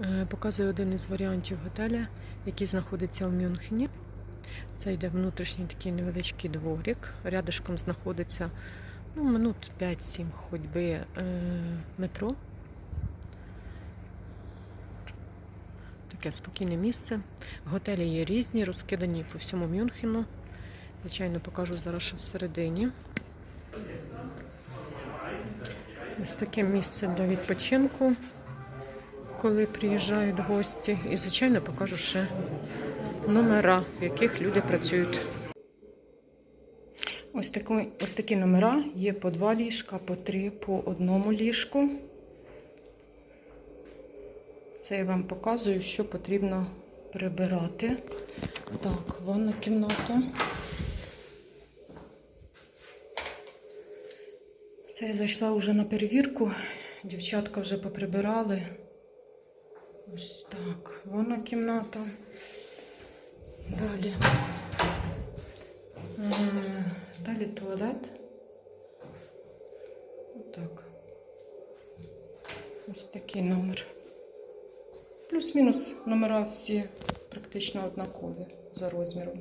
Е, Показую один із варіантів готеля, який знаходиться в Мюнхені. Це йде внутрішній такий невеличкий дворик. Рядышком знаходиться ну, минут 5-7 ходьби е, метро. Таке спокійне місце. Готелі є різні, розкидані по всьому Мюнхену. Звичайно, покажу зараз ще всередині. Ось таке місце для відпочинку, коли приїжджають гості. І, звичайно, покажу ще номера, в яких люди працюють. Ось такі, ось такі номера є по два ліжка, по три, по одному ліжку. Це я вам показую, що потрібно прибирати. Так, ванна кімната. Це я зайшла вже на перевірку. Дівчатка вже поприбирали. Ось так, вона кімната. Далі. Е, Далі туалет. Отак. Ось такий номер. Плюс-мінус номера всі практично однакові за розміром.